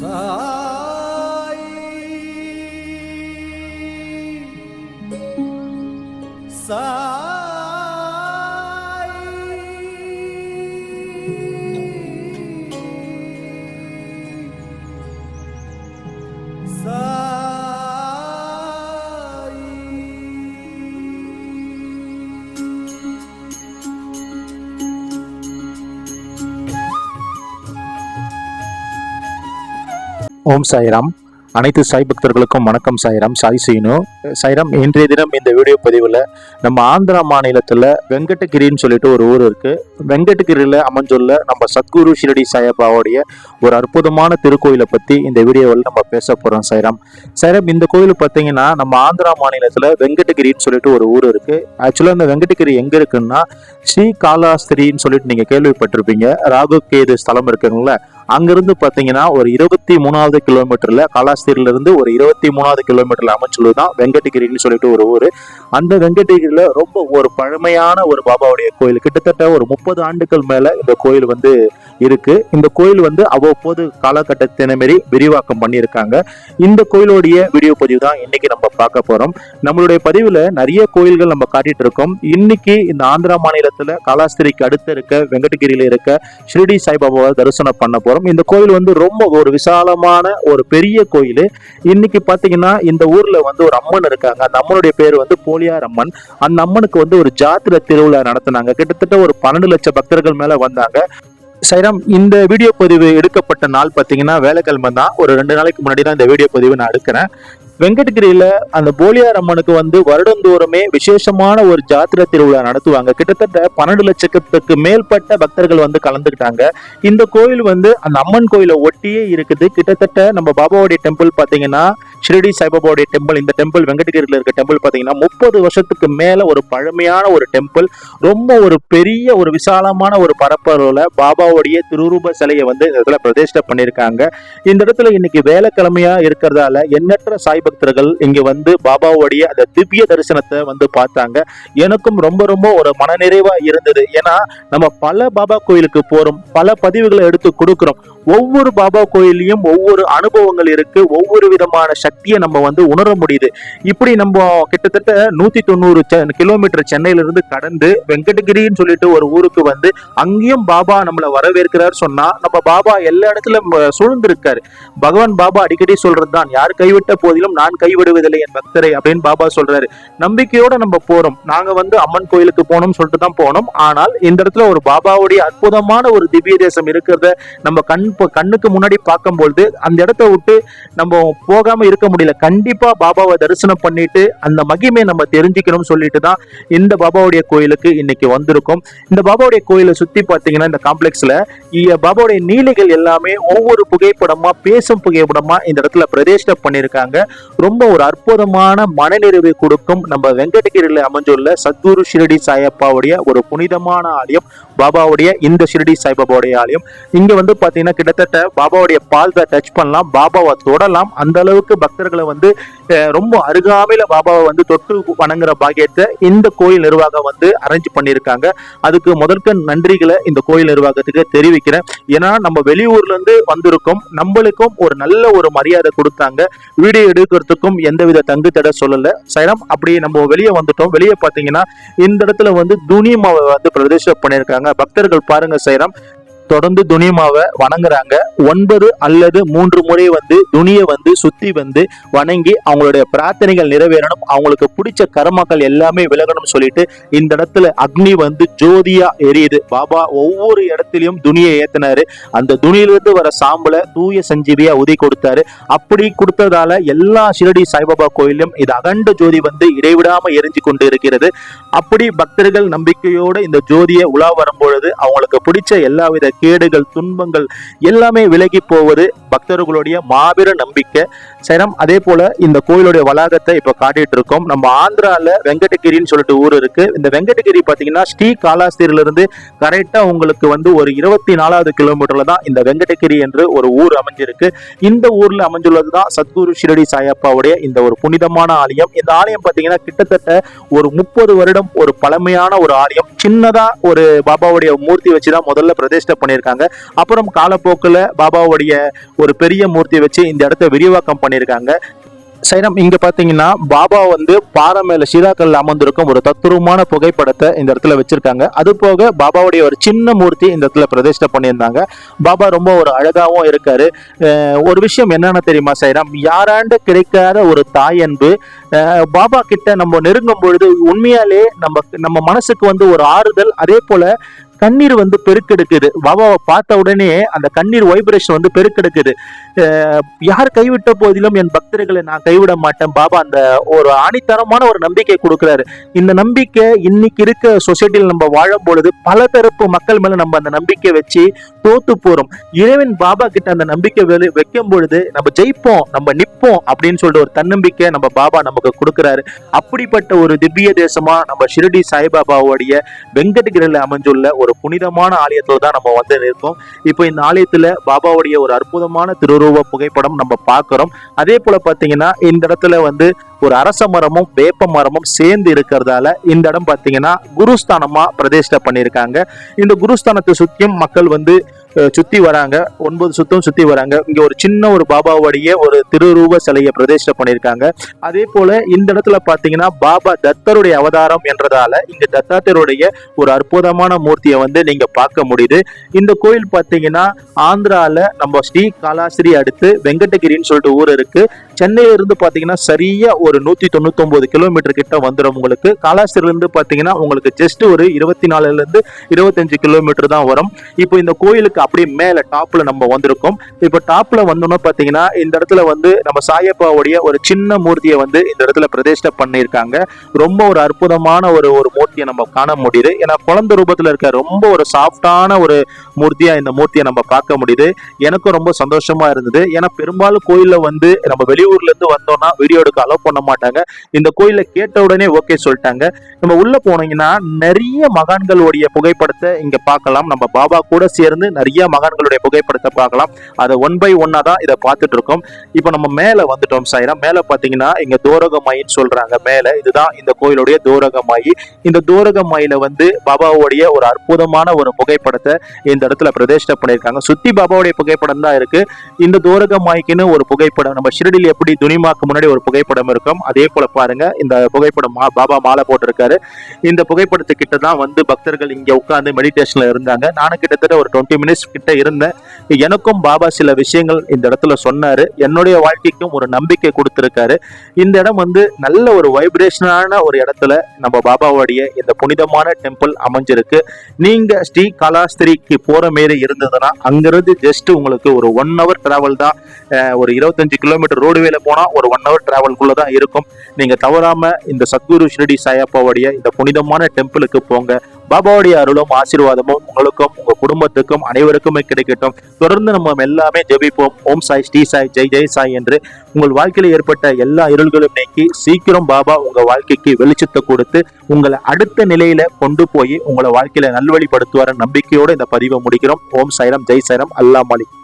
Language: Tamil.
准 ஓம் சாய்ராம். அனைத்து சாய் பக்தர்களுக்கும் வணக்கம் சாய்ராம். சாய் சீனு. சாய்ராம் இன்றைய தினம் இந்த வீடியோ பதிவில் நம்ம ஆந்திரா மாநிலத்தில் வெங்கடகிரின்னு சொல்லிட்டு ஒரு ஊர் இருக்கு. வெங்கடகிரியில் அமைஞ்சுள்ள நம்ம சத்குரு ஷிரடி சாயப்பாவுடைய ஒரு அற்புதமான திருக்கோயிலை பற்றி இந்த வீடியோவில் நம்ம பேச போகிறோம் சாய்ராம். சாய்ராம் இந்த கோயில் பார்த்தீங்கன்னா நம்ம ஆந்திரா மாநிலத்தில் வெங்கடகிரின்னு சொல்லிட்டு ஒரு ஊர் இருக்கு. ஆக்சுவலாக இந்த வெங்கடகிரி எங்கே இருக்குன்னா ஸ்ரீ காலாஸ்திரின்னு சொல்லிட்டு நீங்கள் கேள்விப்பட்டிருப்பீங்க. ராகு கேது ஸ்தலம் இருக்குங்களா அங்கிருந்து பார்த்தீங்கன்னா ஒரு இருபத்தி மூணாவது கிலோமீட்டர்ல காலாஸ்திரியில இருந்து ஒரு இருபத்தி மூணாவது கிலோமீட்டர்ல அமைச்சுள்ளது தான் வெங்கடகிரின்னு சொல்லிட்டு ஒரு ஊர். அந்த வெங்கடகிரியில ரொம்ப ஒரு பழமையான ஒரு பாபாவுடைய கோயில். கிட்டத்தட்ட ஒரு முப்பது ஆண்டுகள் மேல இந்த கோயில் வந்து இருக்கு. இந்த கோயில் வந்து அவ்வப்போது காலகட்டத்தின மாரி விரிவாக்கம் பண்ணியிருக்காங்க. இந்த கோயிலுடைய வீடியோ பதிவு தான் இன்னைக்கு நம்ம பார்க்க போறோம். நம்மளுடைய பதிவுல நிறைய கோயில்கள் நம்ம காட்டிட்டு இருக்கோம். இன்னைக்கு இந்த ஆந்திரா மாநிலத்துல காலாஸ்திரிக்கு அடுத்து இருக்க வெங்கடகிரியில இருக்க ஷிரடி சாய்பாபாவை தரிசனம் பண்ண போறோம். இந்த கோயில் வந்து ரொம்ப ஒரு விசாலமான ஒரு பெரிய கோயில். இன்னைக்கு பார்த்தீங்கன்னா இந்த ஊரில் வந்து ஒரு அம்மன் இருக்காங்க. அந்த அம்மனுடைய பேர் வந்து போலியார் அம்மன். அந்த அம்மனுக்கு வந்து ஒரு ஜாத்திரை திருவிழா நடத்தினாங்க. கிட்டத்தட்ட ஒரு பன்னெண்டு லட்சம் பக்தர்கள் மேலே வந்தாங்க. சைராம் இந்த வீடியோ பதிவு எடுக்கப்பட்ட நாள் பார்த்தீங்கன்னா வேலைக்கிழமை தான். ஒரு ரெண்டு நாளைக்கு முன்னாடி தான் இந்த வீடியோ பதிவு நான் எடுக்கிறேன். வெங்கடகிரியில அந்த போலியார் அம்மனுக்கு வந்து வருடந்தோறுமே விசேஷமான ஒரு ஜாத்திரை திருவிழா நடத்துவாங்க. கிட்டத்தட்ட பன்னெண்டு லட்சத்துக்கு மேற்பட்ட பக்தர்கள் வந்து கலந்துக்கிட்டாங்க. இந்த கோயில் வந்து அந்த அம்மன் கோயிலை ஒட்டியே இருக்குது. கிட்டத்தட்ட நம்ம பாபாவுடைய டெம்பிள் பார்த்தீங்கன்னா ஷிரடி சாய்பாபாவுடைய டெம்பிள் இந்த டெம்பிள் வெங்கடகிரியில் இருக்க டெம்பிள் பார்த்தீங்கன்னா முப்பது வருஷத்துக்கு மேல ஒரு பழமையான ஒரு டெம்பிள் ரொம்ப ஒரு பெரிய ஒரு விசாலமான ஒரு பரப்பளவுல பாபாவுடைய திருரூப சிலையை வந்து இதில் இடத்துல பிரதிஷ்டை பண்ணியிருக்காங்க. இந்த இடத்துல இன்னைக்கு வேலைக்கிழமையா இருக்கிறதால எண்ணற்ற சாய் பக்தர்கள் இங்க வந்து பாபாவுடைய அந்த திவ்ய தரிசனத்தை வந்து பார்த்தாங்க. எனக்கும் ரொம்ப ரொம்ப ஒரு மனநிறைவா இருந்தது. ஏன்னா நம்ம பல பாபா கோயிலுக்கு போறோம் பல பதிவுகளை எடுத்து கொடுக்கிறோம். ஒவ்வொரு பாபா கோயிலையும் ஒவ்வொரு அனுபவங்கள் இருக்கு. ஒவ்வொரு விதமான சக்தியை நம்ம வந்து உணர முடியுது. இப்படி நம்ம கிட்டத்தட்ட நூத்தி தொண்ணூறு கிலோமீட்டர் சென்னையில இருந்து கடந்து வெங்கடகிரின்னு சொல்லிட்டு ஒரு ஊருக்கு வந்து அங்கேயும் பாபா நம்மளை வரவேற்கிறார் சொன்னா நம்ம பாபா எல்லா இடத்துல சூழ்ந்திருக்காரு. பகவான் பாபா அடிக்கடி சொல்றது தான் யார் கைவிட்ட போதிலும் நான் கைவிடுவதில்லை என் பக்தரை அப்படின்னு பாபா சொல்றாரு. நம்பிக்கையோட நம்ம போறோம். நாங்க வந்து அம்மன் கோயிலுக்கு போனோம்னு சொல்லிட்டு தான் போனோம். ஆனால் இந்த இடத்துல ஒரு பாபாவுடைய அற்புதமான ஒரு திவ்ய தேசம் இருக்கிறத நம்ம கண் கண்ணுக்கு முன்னாடி பார்க்கும்பொழுது அந்த இடத்த விட்டு நம்ம போகாம இருக்க முடியல. கண்டிப்பா பாபாவை தரிசனம் பண்ணிட்டு அந்த மகிமை நம்ம தெரிஞ்சுக்கணும்னு சொல்லிட்டு தான் இந்த பாபாவுடைய கோயிலுக்கு இன்னைக்கு வந்திருக்கோம். இந்த பாபாவுடைய கோயிலை சுத்தி பார்த்தீங்கன்னா இந்த காம்ப்ளெக்ஸ்ல பாபாவுடைய நீலைகள் எல்லாமே ஒவ்வொரு புகைப்படமா பேசும் புகைப்படமா இந்த இடத்துல பிரதேஷ்ட பண்ணியிருக்காங்க. ரொம்ப ஒரு அற்புதமான மனநிறைவை கொடுக்கும் நம்ம வெங்கடகிரியில் அமைஞ்சுள்ள சத்குரு ஷிரடி சாயப்பாவுடைய ஒரு புனிதமான ஆலயம் பாபாவுடைய இந்த ஷிரடி சாய்பாபாவுடைய ஆலயம். இங்க வந்து பாத்தீங்கன்னா கிட்டத்தட்ட பாபாவுடைய பால் டச் பண்ணலாம். பாபாவை தொடலாம். அந்த அளவுக்கு பக்தர்களை வந்து ரொம்ப அருகாமையில பாபாவை வந்து தொட்டு வணங்குற பாக்கியத்தை இந்த கோயில் நிர்வாகம் வந்து அரேஞ்ச் பண்ணியிருக்காங்க. அதுக்கு முதற்க நன்றிகளை இந்த கோயில் நிர்வாகத்துக்கு தெரிவிக்கிறேன். ஏன்னா நம்ம வெளியூர்ல இருந்து வந்திருக்கோம். நம்மளுக்கும் ஒரு நல்ல ஒரு மரியாதை கொடுத்தாங்க. வீடியோ எடுக்கிறதுக்கும் எந்தவித தங்கு தடை சொல்லல. சைனம் அப்படி நம்ம வெளியே வந்துட்டோம். வெளியே பார்த்தீங்கன்னா இந்த இடத்துல வந்து துணி மாவை வந்து பிரதேசம் பண்ணியிருக்காங்க. பக்தர்கள் பாருங்க சைரம். தொடர்ந்து துணிமாவை வணங்குறாங்க. ஒன்பது அல்லது மூன்று முறை வந்து துணியை வந்து சுத்தி வந்து வணங்கி அவங்களுடைய பிரார்த்தனைகள் நிறைவேறணும். அவங்களுக்கு பிடிச்ச கர்மாக்கள் எல்லாமே விலகணும் சொல்லிட்டு இந்த இடத்துல அக்னி வந்து ஜோதியா எரியுது. பாபா ஒவ்வொரு இடத்துலயும் துணியை ஏத்தினாரு. அந்த துணியிலிருந்து வர சாம்பலை தூய சஞ்சீவியா உதி கொடுத்தாரு. அப்படி கொடுத்ததால எல்லா ஷிரடி சாய்பாபா கோயிலும் இது அகண்ட ஜோதி வந்து இடைவிடாம எரிஞ்சு கொண்டு இருக்கிறது. அப்படி பக்தர்கள் நம்பிக்கையோடு இந்த ஜோதியை உலா வரும்பொழுது அவங்களுக்கு பிடிச்ச எல்லாவித கேடுகள் துன்பங்கள் எல்லாமே விலகி போவது பக்தர்களுடைய மாபெரும் நம்பிக்கை. சரம் அதே போல இந்த கோயிலுடைய வளாகத்தை இப்ப காட்டிட்டு இருக்கோம் நம்ம ஆந்திரால வெங்கடகிரின்னு சொல்லிட்டு ஊர் இருக்கு. இந்த வெங்கடகிரி பாத்தீங்கன்னா ஸ்ரீ காலாஸ்திரில இருந்து கரெக்டா உங்களுக்கு வந்து ஒரு இருபத்தி நாலாவது கிலோமீட்டர்ல தான் இந்த வெங்கடகிரி என்று ஒரு ஊர் அமைஞ்சிருக்கு. இந்த ஊர்ல அமைஞ்சுள்ளது தான் சத்குரு ஷிரடி சாயப்பாவுடைய இந்த ஒரு புனிதமான ஆலயம். இந்த ஆலயம் பாத்தீங்கன்னா கிட்டத்தட்ட ஒரு முப்பது வருடம் ஒரு பழமையான ஒரு ஆலயம். சின்னதா ஒரு பாபாவுடைய மூர்த்தி வச்சுதான் முதல்ல பிரதிஷ்டை பண்ணியிருக்காங்க. அப்புறம் காலப்போக்கில் பாபாவுடைய ஒரு பெரிய மூர்த்தி வச்சு இந்த இடத்த விரிவாக்கம் பண்ணியிருக்காங்க. சைனம் இங்க பாத்தீங்கன்னா பாபா வந்து பாறை மேல சீதாக்கல் அமர்ந்திருக்கும் ஒரு தத்துருவமான புகைப்படத்தை இந்த இடத்துல வச்சிருக்காங்க. அது போக பாபாவுடைய ஒரு சின்ன மூர்த்தி இந்த இடத்துல பிரதிஷ்டை பண்ணியிருந்தாங்க. பாபா ரொம்ப ஒரு அழகாவும் இருக்காரு. ஒரு விஷயம் என்னன்னு தெரியுமா சைராம் யாராண்டு கிடைக்காத ஒரு தாயன்பு பாபா கிட்ட நம்ம நெருங்கும் பொழுது உண்மையாலே நம்ம நம்ம மனசுக்கு வந்து ஒரு ஆறுதல். அதே போல கண்ணீர் வந்து பெருக்கெடுக்குது. பாபாவை பார்த்த உடனே அந்த கண்ணீர் வைப்ரேஷன் வந்து பெருக்கெடுக்குது. யார் கைவிட்ட போதிலும் என் பக்தர்களை நான் கைவிட மாட்டேன். பாபா அந்த ஒரு ஆணித்தரமான ஒரு நம்பிக்கை கொடுக்குறாரு. இந்த நம்பிக்கை இன்னைக்கு இருக்க சொசைட்டியில் நம்ம வாழும் பொழுது பல தரப்பு மக்கள் மேல நம்ம அந்த நம்பிக்கை வச்சு தோத்து போறோம். இறைவன் பாபா கிட்ட அந்த நம்பிக்கை வைக்கும் பொழுது நம்ம ஜெயிப்போம் நம்ம நிற்போம் அப்படின்னு சொல்லிட்டு ஒரு தன்னம்பிக்கை நம்ம பாபா நமக்கு கொடுக்குறாரு. அப்படிப்பட்ட ஒரு திவ்ய தேசமா நம்ம ஷிரடி சாய்பாபாவுடைய வெங்கடகிரியில் அமைஞ்சுள்ள ஒரு புனிதமான ஆலயத்தில் தான் நம்ம வந்து இருக்கோம் இப்போ இந்த ஆலயத்தில் பாபாவுடைய ஒரு அற்புதமான திருவுருவ புகைப்படம் நம்ம பார்க்குறோம். அதே போல் பார்த்தீங்கன்னா இந்த இடத்துல வந்து ஒரு அரச மரமும் வேப்ப மரமும் சேர்ந்து இருக்கிறதால இந்த இடம் பார்த்தீங்கன்னா குருஸ்தானமாக பிரதிஷ்டை பண்ணியிருக்காங்க. இந்த குருஸ்தானத்தை சுற்றியும் மக்கள் வந்து சுத்தி வராங்க. ஒன்பது சுத்தம் சுத்தி வராங்க. இங்க ஒரு சின்ன ஒரு பாபாவுடைய ஒரு திருரூப சிலையை பிரதிஷ்டை பண்ணியிருக்காங்க. அதே போல இந்த இடத்துல பாத்தீங்கன்னா பாபா தத்தருடைய அவதாரம் என்றதால இங்க தத்தாத்தருடைய ஒரு அற்புதமான மூர்த்தியை வந்து நீங்க பார்க்க முடியுது. இந்த கோயில் பாத்தீங்கன்னா ஆந்திரால நம்ம ஸ்ரீ காலாஸ்திரி அடுத்து வெங்கடகிரின்னு சொல்லிட்டு ஊர் இருக்கு. சென்னையில இருந்து பாத்தீங்கன்னா சரியா ஒரு நூத்தி தொண்ணூத்தி ஒன்பது கிலோமீட்டர் கிட்ட வந்துடும் உங்களுக்கு. காலாஸ்திரில இருந்து பாத்தீங்கன்னா உங்களுக்கு ஜஸ்ட் ஒரு இருபத்தி நாலுல இருந்து இருபத்தஞ்சு கிலோமீட்டர் தான் வரும். இப்போ இந்த கோயிலுக்கு அப்படியே மேல டாப்ல நம்ம வந்திருக்கோம். இப்போ டாப்ல வந்தோம்னா பாத்தீங்கன்னா இந்த இடத்துல வந்து நம்ம சாயப்பாவுடைய ஒரு சின்ன மூர்த்தியை வந்து இந்த இடத்துல பிரதிஷ்டை பண்ணியிருக்காங்க. ரொம்ப ஒரு அற்புதமான ஒரு ஒரு மூர்த்தியை நம்ம காண முடியுது. ஏன்னா குழந்தை ரூபத்துல இருக்க ரொம்ப ஒரு சாஃப்டான ஒரு மூர்த்தியா இந்த மூர்த்தியை நம்ம பார்க்க முடியுது. எனக்கும் ரொம்ப சந்தோஷமா இருந்தது. ஏன்னா பெரும்பாலும் கோயில்ல வந்து நம்ம வெளியூர்ல இருந்து வந்தோம்னா வீடியோ எடுக்க அலோவ் பண்ண மாட்டாங்க. இந்த கோயில கேட்ட உடனே ஓகே சொல்லிட்டாங்க. நம்ம உள்ள போனீங்கன்னா நிறைய மகான்களுடைய புகைப்படத்தை இங்க பார்க்கலாம். நம்ம பாபா கூட சேர்ந்து நிறைய மகான்களுடைய புகைப்படத்தை பார்க்கலாம். அதை ஒன் பை ஒன்னா தான் இதை பார்த்துட்டு இருக்கோம் இப்போ நம்ம மேல வந்துட்டோம் சாயினா மேல பாத்தீங்கன்னா இங்க தூரகமாயின்னு சொல்றாங்க. மேல. இதுதான் இந்த கோயிலுடைய தூரகமாயி. இந்த தூரகமாயில வந்து பாபாவுடைய ஒரு அற்புதமான ஒரு புகைப்படத்தை இந்த இடத்துல பிரதிஷ்டை பண்ணியிருக்காங்க. சுத்தி பாபாவுடைய புகைப்படம் தான் இருக்கு. இந்த தூரகமாய்க்குன்னு ஒரு புகைப்படம் நம்ம ஷிரடியில் எப்படி துணிமாக்கு முன்னாடி ஒரு புகைப்படம் இருக்கும் அதே போல பாருங்க. இந்த புகைப்படம் மா- பாபா மாலை போட்டிருக்காரு. இந்த புகைப்படத்துக்கிட்ட தான் வந்து பக்தர்கள் இங்க உட்கார்ந்து மெடிடேஷன்ல இருந்தாங்க. நானும் கிட்டத்தட்ட ஒரு டுவெண்ட்டி மினிட்ஸ் கிட்ட இருந்தேன் எனக்கும் பாபா சில விஷயங்கள் இந்த இடத்துல சொன்னாரு. என்னுடைய வாழ்க்கைக்கும் ஒரு நம்பிக்கை கொடுத்துருக்காரு. இந்த இடம் வந்து நல்ல ஒரு வைப்ரேஷனான ஒரு இடத்துல நம்ம பாபாவுடைய இந்த புனிதமான டெம்பிள் அமைஞ்சிருக்கு. நீங்க ஸ்ரீ காலாஸ்திரிக்கு போற மாரி இருந்ததுன்னா அங்கிருந்து ஜஸ்ட் உங்களுக்கு ஒரு ஒன் ஹவர் டிராவல் தான் ஒரு இருபத்தஞ்சு கிலோமீட்டர் ரோடுவேல போனா ஒரு ஒன் ஹவர் டிராவல்குள்ள தான் இருக்கும். நீங்க தவறாம இந்த சத்குரு ஷிரடி சாயப்பாவுடைய இந்த புனிதமான டெம்பிளுக்கு போங்க. பாபாவுடைய அருளும் ஆசீர்வாதமும் உங்களுக்கும் உங்க குடும்பத்துக்கும் அனைவருக்குமே கிடைக்கட்டும். தொடர்ந்து நம்ம எல்லாமே ஜெபிப்போம். ஓம் சாய் ஸ்ரீ சாய் ஜெய் ஜெய் சாய் என்று உங்கள் வாழ்க்கையில் ஏற்பட்ட எல்லா இருள்களும் நீக்கி சீக்கிரம் பாபா உங்க வாழ்க்கைக்கு வெளிச்சத்தை கொடுத்து உங்களை அடுத்த நிலையில கொண்டு போய் உங்களை வாழ்க்கையில நல்வழிப்படுத்துவார நம்பிக்கையோட இந்த பதிவை முடிக்கிறோம். ஓம் சைரம் ஜெய் சைரம் அல்லா மாலிக்.